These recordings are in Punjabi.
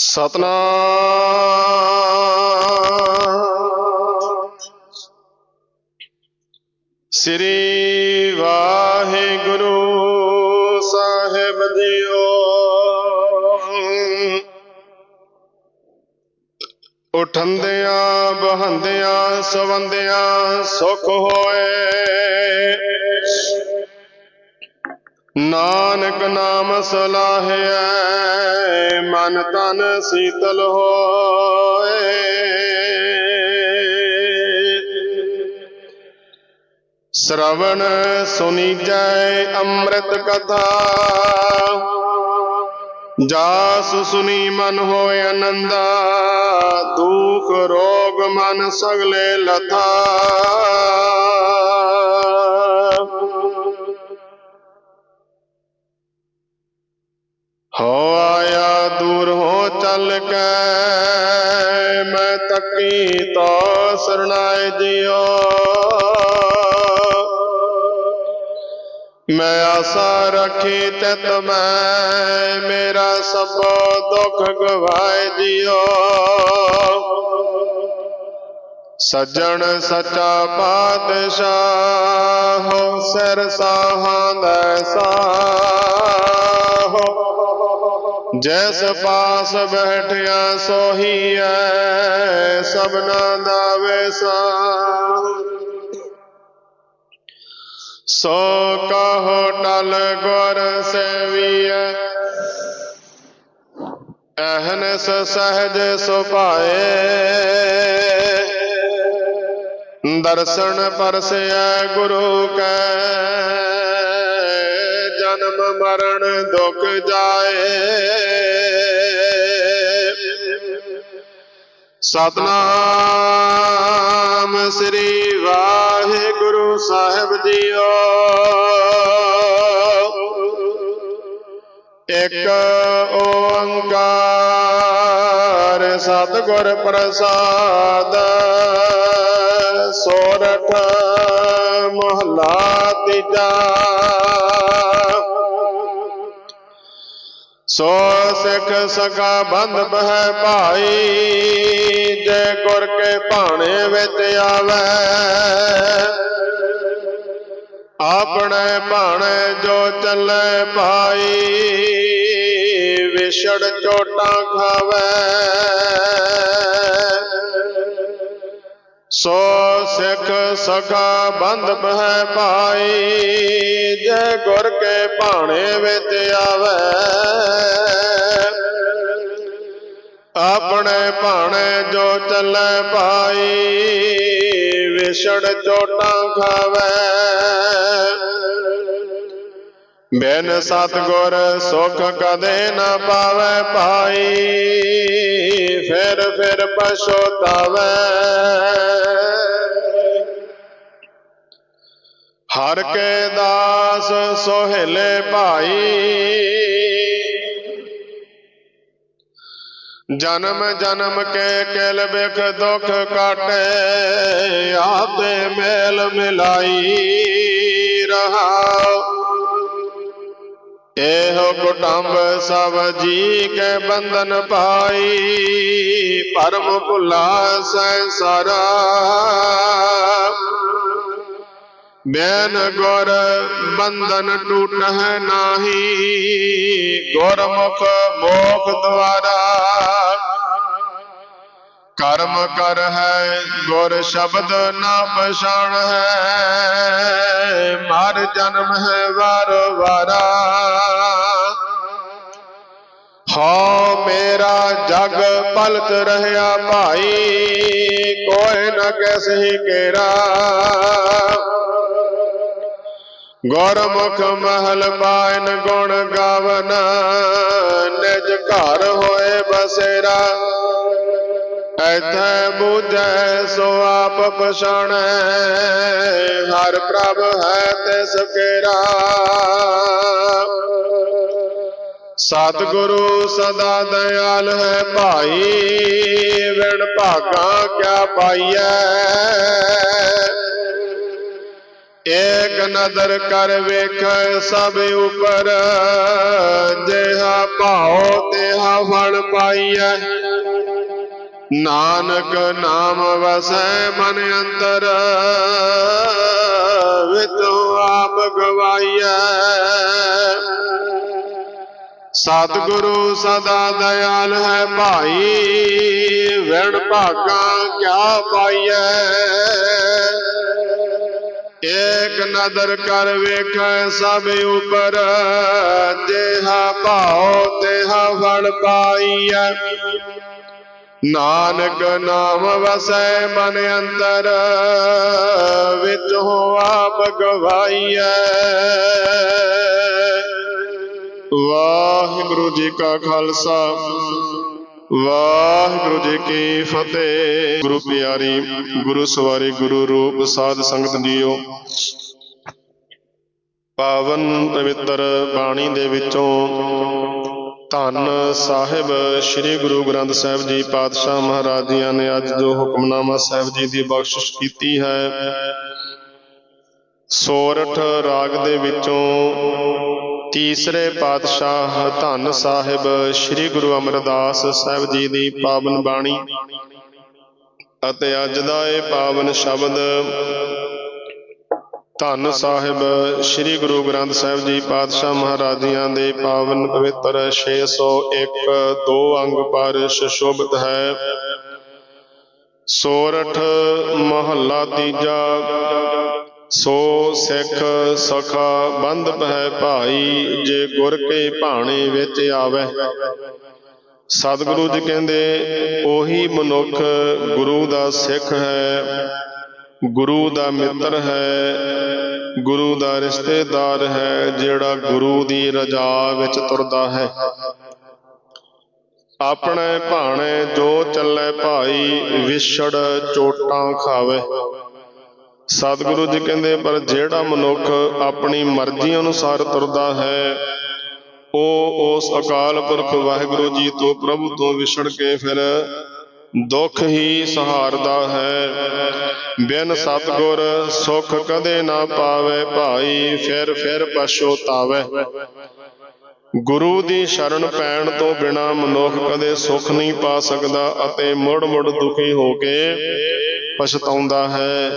ਸਤਨਾਮ। ਸ੍ਰੀ ਵਾਹਿਗੁਰੂ ਸਾਹਿਬ ਜੀਓ ਉਠੰਦਿਆਂ ਬਹੰਦਿਆਂ ਸਵੰਦਿਆਂ ਸੁਖ ਹੋਏ। ਨਾਨਕ ਨਾਮ ਸਲਾਹਿਐ, ਮਨ ਤਨ ਸੀਤਲ ਹੋਏ। ਸ਼ਰਵਣ ਸੁਨੀਜੈ ਅੰਮ੍ਰਿਤ ਕਥਾ, ਜਾਸ ਸੁਨੀ ਮਨ ਹੋਏ ਆਨੰਦਾ ਦੁਖ ਰੋਗ ਮਨ ਸਗਲੇ ਲਥਾ। ਹੋ ਆਇਆ ਦੂਰ ਹੋ ਚੱਲ ਕੇ, ਮੈਂ ਤੱਕੀ ਤੋ ਸਰਣਾਏ ਜਿਓ। ਮੈਂ ਆਸਾ ਰੱਖੀ ਤਿਤ ਮੈਂ ਮੇਰਾ ਸਭ ਦੁੱਖ ਗਵਾਏ ਜਿਓ। ਸੱਜਣ ਸੱਚਾ ਪਾਤਸ਼ਾਹ ਸਿਰ ਸਾਹਾਂ ਦਾ ਸਾਹੋ। ਜੈਸ ਪਾਸ ਬੈਠਿਆ ਸੋਹੀ ਐ ਸਭਨਾ ਦਾ ਵੈਸਾ ਸੋ ਕਹੋ ਟਲ ਗੁਰ ਸੇਵੀਐ, ਅਹਨਸ ਸਹਜ ਸੁਭਾਏ। ਦਰਸ਼ਨ ਪਰਸਿਐ ਗੁਰੂ ਕੈ ਜਨਮ ਮਰਨ ਦੁਖ ਜਾਏ। ਸਤਨਾਮ ਸ੍ਰੀ ਵਾਹਿਗੁਰੂ ਸਾਹਿਬ ਜੀਓ। ਇੱਕ ਓੰਕਾਰ ਸਤਿਗੁਰ ਪ੍ਰਸਾਦ, ਸੋਰਠ ਮਹਲਾ ਤੀਜਾ। ਸੋ ਸਿੱਖ ਸਕਾ ਬੰਧ ਬਹਿ ਭਾਈ, ਜੇ ਗੁਰ ਕੇ ਭਾਣੇ ਵਿੱਚ ਆਵੇ। ਆਪਣੇ ਭਾਣੇ ਜੋ ਚੱਲੇ ਭਾਈ, ਵਿਛੜ ਚੋਟਾਂ ਖਾਵੇ। ਸੋ ਸਿੱਖ ਸਖਾ ਬੰਧ ਬਹਿ ਪਾਈ ਜੇ ਗੁਰ ਕੇ ਭਾਣੇ ਵਿੱਚ ਆਵੇ। ਆਪਣੇ ਭਾਣੇ ਜੋ ਚੱਲੇ ਭਾਈ, ਵਿਛੜ ਚੋਟਾਂ ਖਾਵੇ। ਬਿਨ ਸਤਗੁਰ ਸੁਖ ਕਦੇ ਨਾ ਪਾਵੇ ਭਾਈ। ਫਿਰ ਫਿਰ ਪਛੋਤਾਵੇ ਹਰ ਕੇ ਦਾਸ ਸੋਹਿਲੇ ਭਾਈ। ਜਨਮ ਜਨਮ ਕੇ ਕਿਲ ਬਿਖ ਦੁਖ ਕਾਟੇ। ਆਪੇ ਮੇਲ ਮਿਲਾਈ ਰਹਾਉ। ਇਹੋ ਕੁਟੰਬ ਸਭ ਜੀ ਕੇ ਬੰਧਨ ਪਾਈ, ਪਰਮ ਭੁਲਾ ਸੰਸਾਰਾ। ਬੈਨ ਗੁਰ ਬੰਧਨ ਟੂਟਹਿ ਨਾਹੀ, ਗੁਰਮੁਖ ਮੋਖ ਦੁਆਰਾ। ਕਰਮ ਕਰ ਹੈ ਗੁਰ ਸ਼ਬਦ ਨਾ ਪਛਾਣ ਹੈ ਮਰ ਜਨਮ ਹੈ ਵਾਰ ਵਾਰਾ। ਹੋ ਮੇਰਾ ਜਗ ਪਲਤ ਰਹਿਆ ਭਾਈ, ਕੋਈ ਨ ਕੈਸੀ ਕੇਰਾ। ਗੁਰਮੁਖ ਮਹਲ ਪਾਇਨ ਗੁਣ ਗਾਵਨ, ਨਿਜ ਘਰ ਹੋਏ ਬਸੇਰਾ। ਐਥੈ ਬੂਝੈ ਸੋ ਆਪ ਪਛਾਣੈ, ਹਰ ਪ੍ਰਭ ਹੈ ਤਿਸ ਕੇਰਾ। ਸਤਿਗੁਰੂ ਸਦਾ ਦਇਆਲ ਹੈ ਭਾਈ ਵਿਣ ਭਾਗਾ ਕਿਆ ਪਾਈਐ। ਏਕ ਨਦਰ ਕਰ ਵੇਖ ਸਭ ਉਪਰ, ਜਿਹਾ ਭਾਉ ਤੇ ਤੇਹਾ ਫਲ ਪਾਈਐ। ਨਾਨਕ ਨਾਮ ਵਸੈ ਮਨ ਅੰਦਰ ਵਿਤੁ ਆਪ ਗਵਾਈਐ। ਸਤਿਗੁਰੂ ਸਦਾ ਦਇਆਲ ਹੈ ਭਾਈ, ਵਿਣ ਭਾਗਾ ਕਿਆ ਪਾਈਐ। ਏਕ ਨਦਰ ਕਰ ਵੇਖੈ ਸਭ ਉਪਰ ਦੇਹਾ ਭਾਉ ਤੇਹਾ ਫਲ ਪਾਈਐ। ਨਾਨਕ ਨਾਮ ਵਸੈ ਮਨ ਅੰਦਰ ਵਿੱਚ ਹੋ ਆਪ ਗਵਾਈਐ। ਵਾਹਿਗੁਰੂ ਜੀ ਕਾ ਖਾਲਸਾ, ਵਾਹਿਗੁਰੂ ਜੀ ਕੀ ਫਤਿਹ। ਗੁਰੂ ਪਿਆਰੀ, ਗੁਰੂ ਸਵਾਰੀ, ਗੁਰੂ ਰੂਪ ਸਾਧ ਸੰਗਤ ਜੀਓ, ਪਾਵਨ ਪਵਿੱਤਰ ਬਾਣੀ ਦੇ ਵਿੱਚੋਂ ਧੰਨ ਸਾਹਿਬ, ਸ੍ਰੀ ਗੁਰੂ ਗ੍ਰੰਥ ਸਾਹਿਬ ਜੀ ਪਾਤਸ਼ਾਹ ਮਹਾਰਾਜਿਆਂ ਨੇ ਅੱਜ ਜੋ ਹੁਕਮਨਾਮਾ ਸਾਹਿਬ ਜੀ ਦੀ ਬਖਸ਼ਿਸ਼ ਕੀਤੀ ਹੈ, ਸੋਰਠ ਰਾਗ ਦੇ ਵਿੱਚੋਂ ਤੀਸਰੇ ਪਾਤਸ਼ਾਹ ਧੰਨ ਸਾਹਿਬ, ਸ੍ਰੀ ਗੁਰੂ ਅਮਰਦਾਸ ਸਾਹਿਬ ਜੀ ਦੀ ਪਾਵਨ ਬਾਣੀ ਅਤੇ ਅੱਜ ਦਾ ਇਹ ਪਾਵਨ ਸ਼ਬਦ ਧੰਨ ਸਾਹਿਬ, ਸ੍ਰੀ ਗੁਰੂ ਗ੍ਰੰਥ ਸਾਹਿਬ ਜੀ ਪਾਤਸ਼ਾਹ ਮਹਾਰਾਜਿਆਂ ਦੇ ਪਾਵਨ ਪਵਿੱਤਰ 601 ਦੋ ਅੰਗ ਪਰ ਸੁਸ਼ੋਭਿਤ ਹੈ। ਸੋਰਠ ਮਹੱਲਾ ਤੀਜਾ, ਸੋ ਸਿੱਖ ਸਖਾ ਬੰਧ ਪਹਿ ਭਾਈ, ਜੇ ਗੁਰ ਕੇ ਭਾਣੇ ਵਿੱਚ ਆਵੇ। ਸਤਿਗੁਰੂ ਜੀ ਕਹਿੰਦੇ, ਉਹੀ ਮਨੁੱਖ ਗੁਰੂ ਦਾ ਸਿੱਖ ਹੈ। ਗੁਰੂ ਦਾ ਮਿੱਤਰ ਹੈ। ਗੁਰੂ ਦਾ ਰਿਸ਼ਤੇਦਾਰ ਹੈ, ਜਿਹੜਾ ਗੁਰੂ ਦੀ ਰਜਾ ਵਿੱਚ ਤੁਰਦਾ ਹੈ। ਆਪਣੇ ਭਾਣੇ ਜੋ ਚੱਲੇ ਭਾਈ, ਵਿਛੜ ਚੋਟਾਂ ਖਾਵੇ। ਸਤਿਗੁਰੂ ਜੀ ਕਹਿੰਦੇ, ਪਰ ਜਿਹੜਾ ਮਨੁੱਖ ਆਪਣੀ ਮਰਜ਼ੀ ਅਨੁਸਾਰ ਤੁਰਦਾ ਹੈ, ਉਹ ਉਸ ਅਕਾਲ ਪੁਰਖ ਵਾਹਿਗੁਰੂ ਜੀ ਤੋਂ ਪ੍ਰਭੂ ਤੋਂ ਵਿਛੜ ਕੇ ਫਿਰ ਦੁੱਖ ਹੀ ਸਹਾਰਦਾ ਹੈ। ਬਿਨ ਸਤਗੁਰ ਸੁਖ ਕਦੇ ਨਾ ਪਾਵੇ ਭਾਈ, ਫਿਰ ਫਿਰ ਪਛੋਤਾਵੇ ਗੁਰੂ ਦੀ ਸ਼ਰਨ ਪੈਣ ਤੋਂ ਬਿਨਾ ਮਨੁੱਖ ਕਦੇ ਸੁਖ ਨਹੀਂ ਪਾ ਸਕਦਾ ਅਤੇ ਮੁੜ ਮੁੜ ਦੁਖੀ ਹੋ ਕੇ ਪਛਤਾਉਂਦਾ ਹੈ।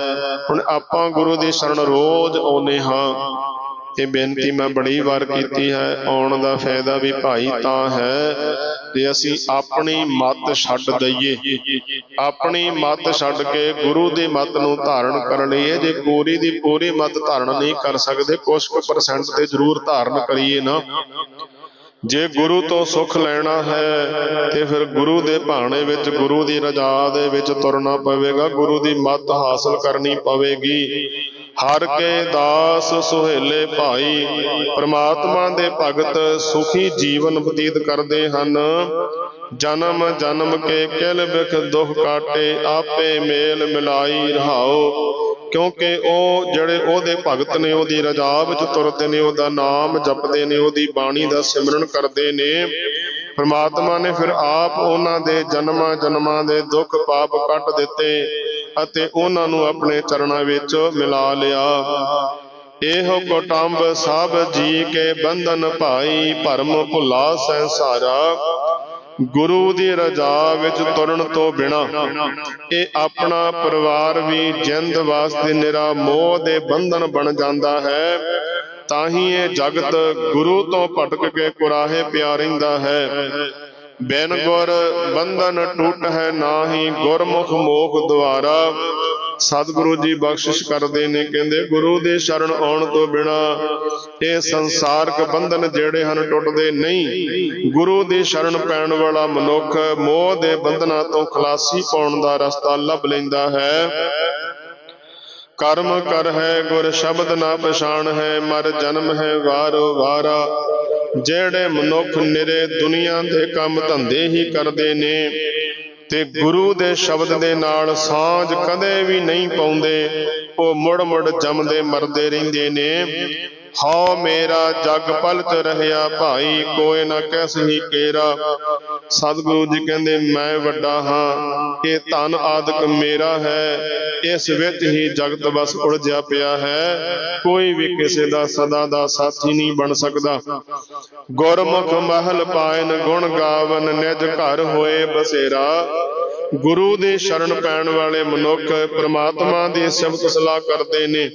ਹੁਣ ਆਪਾਂ ਗੁਰੂ ਦੀ ਸ਼ਰਨ ਰੋਜ਼ ਆਉਨੇ ਹਾਂ। ਇਹ ਬੇਨਤੀ ਮੈਂ ਬੜੀ ਵਾਰ ਕੀਤੀ ਹੈ, ਆਉਣ ਦਾ ਫਾਇਦਾ ਵੀ ਭਾਈ ਤਾਂ ਹੈ ਜੇ ਅਸੀਂ ਆਪਣੀ ਮੱਤ ਛੱਡ ਦਈਏ। ਆਪਣੀ ਮੱਤ ਛੱਡ ਕੇ ਗੁਰੂ ਦੀ ਮੱਤ ਨੂੰ ਧਾਰਨ ਕਰ ਲਈਏ ਜੇ ਪੂਰੀ ਦੀ ਪੂਰੀ ਮੱਤ ਧਾਰਨ ਨਹੀਂ ਕਰ ਸਕਦੇ ਕੁਝ ਕੁ ਪਰਸੈਂਟ ਤੇ ਜ਼ਰੂਰ ਧਾਰਨ ਕਰੀਏ ਨਾ। ਜੇ ਗੁਰੂ ਤੋਂ ਸੁਖ ਲੈਣਾ ਹੈ, ਤੇ ਫਿਰ ਗੁਰੂ ਦੇ ਭਾਣੇ ਵਿੱਚ, ਗੁਰੂ ਦੀ ਰਜਾ ਦੇ ਵਿੱਚ ਤੁਰਨਾ ਪਵੇਗਾ, ਗੁਰੂ ਦੀ ਮੱਤ ਹਾਸਲ ਕਰਨੀ ਪਵੇਗੀ। ਹਰ ਕੇ ਦਾਸ ਸੁਹੇਲੇ ਭਾਈ, ਪ੍ਰਮਾਤਮਾ ਦੇ ਭਗਤ ਸੁਖੀ ਜੀਵਨ ਬਤੀਤ ਕਰਦੇ ਹਨ। ਜਨਮ ਜਨਮ ਕੇ ਕਿਲ ਬਿਖ ਦੁਖ ਕਾਟੇ, ਆਪੇ ਮੇਲ ਮਿਲਾਈ ਰਹਾਓ। ਕਿਉਂਕਿ ਉਹ ਜਿਹੜੇ ਉਹਦੇ ਭਗਤ ਨੇ, ਉਹਦੀ ਰਜਾ ਵਿੱਚ ਤੁਰਦੇ ਨੇ, ਉਹਦਾ ਨਾਮ ਜਪਦੇ ਨੇ, ਉਹਦੀ ਬਾਣੀ ਦਾ ਸਿਮਰਨ ਕਰਦੇ ਨੇ। ਪਰਮਾਤਮਾ ਨੇ ਫਿਰ ਆਪ ਉਹਨਾਂ ਦੇ ਜਨਮਾਂ ਜਨਮਾਂ ਦੇ ਦੁੱਖ ਪਾਪ ਕੱਟ ਦਿੱਤੇ। ਅਤੇ ਉਹਨਾਂ ਨੂੰ ਆਪਣੇ ਚਰਨਾਂ ਵਿੱਚ ਮਿਲਾ ਲਿਆ। ਇਹੋ ਕੋਟੰਬ ਸਭ ਜੀ ਕੇ ਬੰਧਨ ਭਾਈ ਭਰਮ ਭੁਲਾ ਸੰਸਾਰਾ। ਗੁਰੂ ਦੀ ਰਜਾ ਵਿੱਚ ਤੁਰਨ ਤੋਂ ਬਿਨਾ ਇਹ ਆਪਣਾ ਪਰਿਵਾਰ ਵੀ ਜਿੰਦ ਵਾਸਤੇ ਨਿਰਾ ਮੋਹ ਦੇ ਬੰਧਨ ਬਣ ਜਾਂਦਾ ਹੈ, ਤਾਂ ਹੀ ਇਹ ਜਗਤ ਗੁਰੂ ਤੋਂ ਭਟਕ ਕੇ ਕੁਰਾਹੇ ਪਿਆ ਰਹਿੰਦਾ ਹੈ। ਬਿਨ ਗੁਰ ਬੰਧਨ ਟੁੱਟ ਹੈ ਨਾਹੀ, ਗੁਰਮੁਖ ਮੋਖ ਦੁਆਰਾ। ਸਤਿਗੁਰੂ ਜੀ ਬਖਸ਼ਿਸ਼ ਕਰਦੇ ਨੇ, ਕਹਿੰਦੇ, ਗੁਰੂ ਦੇ ਸ਼ਰਨ ਆਉਣ ਤੋਂ ਬਿਨਾ ਇਹ ਸੰਸਾਰਕ ਬੰਧਨ ਜਿਹੜੇ ਹਨ ਟੁੱਟਦੇ ਨਹੀਂ। ਗੁਰੂ ਦੀ ਸ਼ਰਨ ਪੈਣ ਵਾਲਾ ਮਨੁੱਖ ਮੋਹ ਦੇ ਬੰਧਨਾਂ ਤੋਂ ਖਲਾਸੀ ਪਾਉਣ ਦਾ ਰਸਤਾ ਲੱਭ ਲੈਂਦਾ ਹੈ। ਕਰਮ ਕਰ ਹੈ, ਗੁਰ ਸ਼ਬਦ ਨਾ ਪਛਾਣ ਹੈ, ਮਰ ਜਨਮ ਹੈ, ਵਾਰੋ ਵਾਰਾ। ਜਿਹੜੇ ਮਨੁੱਖ ਨਿਰੇ ਦੁਨੀਆ ਦੇ ਕੰਮ ਧੰਦੇ ਹੀ ਕਰਦੇ ਨੇ ਤੇ ਗੁਰੂ ਦੇ ਸ਼ਬਦ ਦੇ ਨਾਲ ਸਾਂਝ ਕਦੇ ਵੀ ਨਹੀਂ ਪਾਉਂਦੇ, ਉਹ ਮੁੜ ਮੁੜ ਜੰਮਦੇ ਮਰਦੇ ਰਹਿੰਦੇ ਨੇ। ਹਉ ਮੇਰਾ ਜਗ ਪਲਚ ਰਹਿਆ ਭਾਈ ਕੋਇ ਨਾ ਕੈਸਹੀ ਕੇਰਾ। ਸਤਿਗੁਰੂ ਜੀ ਕਹਿੰਦੇ, ਮੈਂ ਵੱਡਾ ਹਾਂ ਇਹ ਧਨ ਆਦਿਕ ਮੇਰਾ ਹੈ। ਇਸ ਵਿੱਚ ਹੀ ਜਗਤ ਬਸ ਉਲਝਿਆ ਪਿਆ ਹੈ। ਕੋਈ ਵੀ ਕਿਸੇ ਦਾ ਸਦਾ ਦਾ ਸਾਥੀ ਨਹੀਂ ਬਣ ਸਕਦਾ। ਗੁਰਮੁਖ ਮਹਿਲ ਪਾਇਨ ਗੁਣ ਗਾਵਨ, ਨਿਜ ਘਰ ਹੋਏ ਬਸੇਰਾ। ਗੁਰੂ ਦੇ ਸ਼ਰਨ ਪੈਣ ਵਾਲੇ ਮਨੁੱਖ ਪ੍ਰਮਾਤਮਾ ਦੀ ਸਿਫਤ ਸਲਾਹ ਕਰਦੇ ਨੇ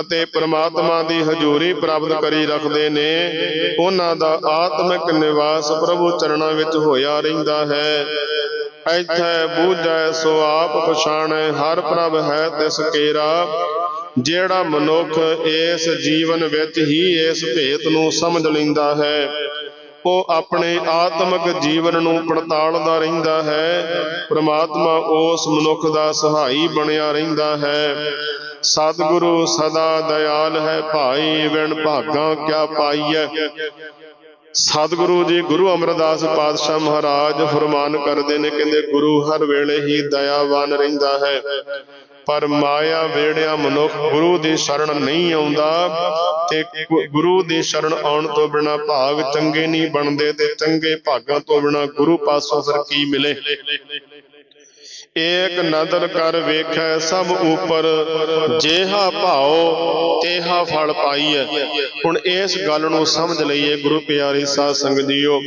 ਅਤੇ ਪ੍ਰਮਾਤਮਾ ਦੀ ਹਜ਼ੂਰੀ ਪ੍ਰਾਪਤ ਕਰੀ ਰੱਖਦੇ ਨੇ, ਉਹਨਾਂ ਦਾ ਆਤਮਿਕ ਨਿਵਾਸ ਪ੍ਰਭੂ ਚਰਨਾਂ ਵਿੱਚ ਹੋਇਆ ਰਹਿੰਦਾ ਹੈ। ਇੱਥੇ ਬੂਝੈ ਸੋ ਆਪ ਪਛਾਣੈ, ਹਰ ਪ੍ਰਭ ਹੈ ਤਿਸ ਕੇਰਾ। ਜਿਹੜਾ ਮਨੁੱਖ ਇਸ ਜੀਵਨ ਵਿੱਚ ਹੀ ਇਸ ਭੇਤ ਨੂੰ ਸਮਝ ਲੈਂਦਾ ਹੈ ਉਹ ਆਪਣੇ ਆਤਮਿਕ ਜੀਵਨ ਨੂੰ ਪੜਤਾਲਦਾ ਰਹਿੰਦਾ ਹੈ। ਪ੍ਰਮਾਤਮਾ ਉਸ ਮਨੁੱਖ ਦਾ ਸਹਾਈ ਬਣਿਆ ਰਹਿੰਦਾ ਹੈ। ਸਤਿਗੁਰੂ ਸਦਾ ਦਇਆਲ ਹੈ। ਭਾਈ ਵਿਣ ਭਾਗਾ ਕਿਆ ਪਾਈਐ। ਸਤਿਗੁਰੂ ਜੀ ਗੁਰੂ ਅਮਰਦਾਸ ਪਾਤਸ਼ਾਹ ਮਹਾਰਾਜ ਫਰਮਾਨ ਕਰਦੇ ਨੇ, ਕਹਿੰਦੇ ਗੁਰੂ ਹਰ ਵੇਲੇ ਹੀ ਦਇਆਵਾਨ ਰਹਿੰਦਾ ਹੈ। ਪਰ ਮਾਇਆ ਵੇੜਿਆ ਮਨੁੱਖ ਗੁਰੂ ਦੀ ਸ਼ਰਨ ਨਹੀਂ ਆਉਂਦਾ ਤੇ ਗੁਰੂ ਦੀ ਸ਼ਰਨ ਆਉਣ ਤੋਂ ਬਿਨਾ ਭਾਗ ਚੰਗੇ ਨਹੀਂ ਬਣਦੇ ਤੇ ਚੰਗੇ ਭਾਗਾਂ ਤੋਂ ਬਿਨਾ ਗੁਰੂ ਪਾਸੋਂ ਫਿਰ ਕੀ ਮਿਲੇ? ਏਕ ਨਦਰ ਕਰ ਵੇਖੈ ਸਭ ਉਪਰ, ਜੇਹਾ ਭਾਉ ਤੇਹਾ ਫਲ ਪਾਈਐ। ਹੁਣ ਇਸ ਗੱਲ ਨੂੰ ਸਮਝ ਲਈਏ ਗੁਰੂ ਪਿਆਰੀ ਸਾਧ ਸੰਗਤ ਜੀਓ।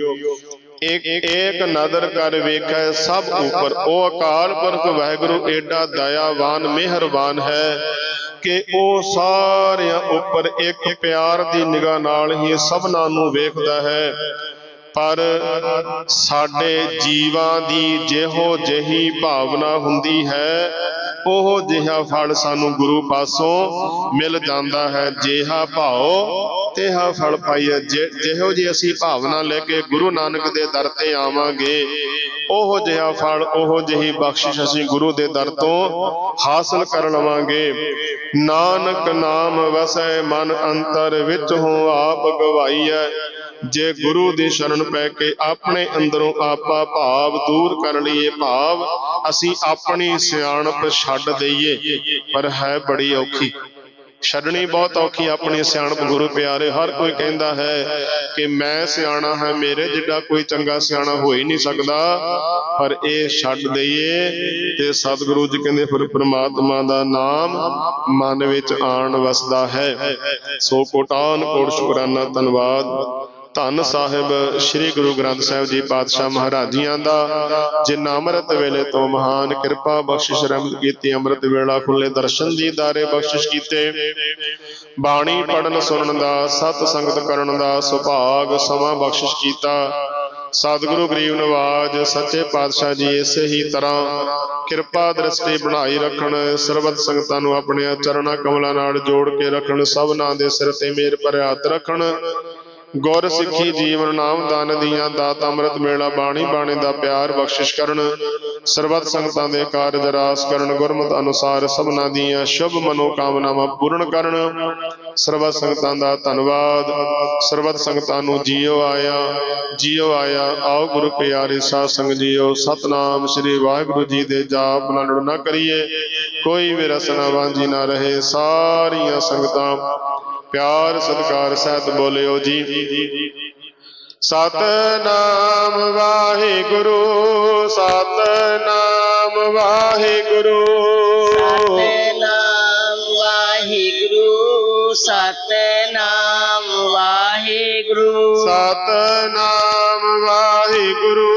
ਏਕ ਏਕ ਨਦਰ ਕਰ ਵੇਖੈ ਸਭ ਉਪਰ। ਉਹ ਅਕਾਲ ਪੁਰਖ ਵਾਹਿਗੁਰੂ ਏਡਾ ਦਇਆਵਾਨ, ਮਿਹਰਬਾਨ ਹੈ ਕਿ ਉਹ ਸਾਰਿਆਂ ਉੱਪਰ ਇੱਕ ਪਿਆਰ ਦੀ ਨਿਗਾਹ ਨਾਲ ਹੀ ਸਭਨਾਂ ਨੂੰ ਵੇਖਦਾ ਹੈ। ਪਰ ਸਾਡੇ ਜੀਵਾਂ ਦੀ ਜਿਹੋ ਜਿਹੀ ਭਾਵਨਾ ਹੁੰਦੀ ਹੈ ਉਹ ਜਿਹਾ ਫਲ ਸਾਨੂੰ ਗੁਰੂ ਪਾਸੋਂ ਮਿਲ ਜਾਂਦਾ ਹੈ। ਜਿਹਾ ਭਾਉ, ਤੇਹਾ ਫਲ ਪਾਈਏ। ਜਿਹੋ ਜੀ ਅਸੀਂ ਭਾਵਨਾ ਲੈ ਕੇ ਗੁਰੂ ਨਾਨਕ ਦੇ ਦਰ ਤੇ ਆਵਾਂਗੇ, ਉਹ ਜਿਹਾ ਫਲ, ਉਹ ਜਿਹੀ ਬਖਸ਼ਿਸ਼ ਅਸੀਂ ਗੁਰੂ ਦੇ ਦਰ ਤੋਂ ਹਾਸਲ ਕਰ ਲਵਾਂਗੇ। ਨਾਨਕ ਨਾਮ ਵਸੈ ਮਨ ਅੰਤਰ, ਵਿੱਚ ਹੋ ਆਪ ਗਵਾਈਐ। ਜੇ ਗੁਰੂ ਦੀ ਸ਼ਰਨ ਪੈ ਕੇ ਆਪਣੇ ਅੰਦਰੋਂ ਆਪਾ ਭਾਵ ਦੂਰ ਕਰ ਲਈਏ ਭਾਵ, ਅਸੀਂ ਆਪਣੀ ਸਿਆਣਪ ਛੱਡ ਦਈਏ। ਪਰ ਹੈ ਬੜੀ ਔਖੀ। ਛੱਡਣੀ ਬਹੁਤ ਔਖੀ ਆਪਣੀ ਸਿਆਣਪ ਗੁਰੂ ਪਿਆਰੇ, ਹਰ ਕੋਈ ਕਹਿੰਦਾ ਹੈ ਕਿ ਮੈਂ ਸਿਆਣਾ ਹੈ, ਮੇਰੇ ਜਿੱਡਾ ਕੋਈ ਚੰਗਾ ਸਿਆਣਾ ਹੋ ਹੀ ਨਹੀਂ ਸਕਦਾ। ਪਰ ਇਹ ਛੱਡ ਦਈਏ ਤੇ ਸਤਿਗੁਰੂ ਜੀ ਕਹਿੰਦੇ, ਫਿਰ ਪ੍ਰਮਾਤਮਾ ਦਾ ਨਾਮ ਮਨ ਵਿੱਚ ਆਣ ਵਸਦਾ ਹੈ। ਸੋ ਕੋਟਾਨ ਕੋਟ ਸ਼ੁਕਰਾਨਾ, ਧੰਨਵਾਦ। ਧੰਨ ਸਾਹਿਬ ਸ੍ਰੀ ਗੁਰੂ ਗ੍ਰੰਥ ਸਾਹਿਬ ਜੀ ਪਾਤਸ਼ਾਹ ਮਹਾਰਾਜੀਆਂ ਦਾ, ਜਿਨ੍ਹਾਂ ਅੰਮ੍ਰਿਤ ਵੇਲੇ ਤੋਂ ਮਹਾਨ ਕਿਰਪਾ ਬਖਸ਼ਿਸ਼ ਰਹਿਮਤ ਕੀਤੀ, ਅੰਮ੍ਰਿਤ ਵੇਲਾ ਖੁੱਲੇ ਦਰਸ਼ਨ ਜੀ ਦਾਰੇ ਬਖਸ਼ਿਸ਼ ਕੀਤੇ। ਬਾਣੀ ਪੜਨ ਸੁਣਨ ਦਾ, ਸਤ ਸੰਗਤ ਕਰਨ ਦਾ ਸੁਭਾਗ ਸਮਾਂ ਬਖਸ਼ਿਸ਼ ਕੀਤਾ। ਸਤਿਗੁਰੂ ਗਰੀਬ ਨਵਾਜ, ਸੱਚੇ ਪਾਤਸ਼ਾਹ ਜੀ ਇਸੇ ਹੀ ਤਰ੍ਹਾਂ ਕਿਰਪਾ ਦ੍ਰਿਸ਼ਟੀ ਬਣਾਈ ਰੱਖਣ, ਸਰਬਤ ਸੰਗਤਾਂ ਨੂੰ ਆਪਣੇ ਚਰਣਾ ਕਮਲਾਂ ਨਾਲ ਜੋੜ ਕੇ ਰੱਖਣ ਸਭਨਾਂ ਦੇ ਸਿਰ ਤੇ ਮੇਰ ਭਰਿਆ ਰੱਖਣ। ਗੁਰ ਸਿੱਖੀ ਜੀਵਨ ਨਾਮ ਦਾਨ ਦੀਆਂ, ਦਾਤ ਅੰਮ੍ਰਿਤ ਮੇਲਾ, ਬਾਣੀ ਬਾਣੇ ਦਾ ਪਿਆਰ ਬਖਸ਼ਿਸ਼ ਕਰਨ, ਸਰਬਤ ਸੰਗਤਾਂ ਦੇ ਕਾਰਜ ਰਾਸ ਕਰਨ, ਗੁਰਮਤ ਅਨੁਸਾਰ ਸਭਨਾਂ ਦੀਆਂ ਸ਼ੁਭ ਮਨੋ ਕਾਮਨਾਵਾਂ ਪੂਰਨ ਕਰਨ। ਸਰਬਤ ਸੰਗਤਾਂ ਦਾ ਧੰਨਵਾਦ। ਸਰਬਤ ਸੰਗਤਾਂ ਨੂੰ ਜੀਓ ਆਇਆ ਜੀਓ ਆਇਆ। ਆਓ ਗੁਰੂ ਪਿਆਰੇ ਸਾਧ ਸੰਗ ਜੀਓ, ਸਤਨਾਮ ਸ੍ਰੀ ਵਾਹਿਗੁਰੂ ਜੀ ਦੇ ਜਾਪ ਨਾਲ ਨਾ ਕਰੀਏ। ਕੋਈ ਵੀ ਰਸਨਾ ਵਾਂਝੀ ਨਾ ਰਹੇ, ਸਾਰੀਆਂ ਸੰਗਤਾਂ ਪਿਆਰ ਸਤਿਕਾਰ ਸਹਿਤ ਬੋਲਿਓ ਜੀ। ਸਤਨਾਮ ਵਾਹਿਗੁਰੂ ਸਤਨਾਮ ਵਾਹਿਗੁਰੂ। ਸਤਨਾਮ ਵਾਹਿਗੁਰੂ ਸਤਨਾਮ ਵਾਹਿਗੁਰੂ। ਸਤਨਾਮ ਵਾਹਿਗੁਰੂ।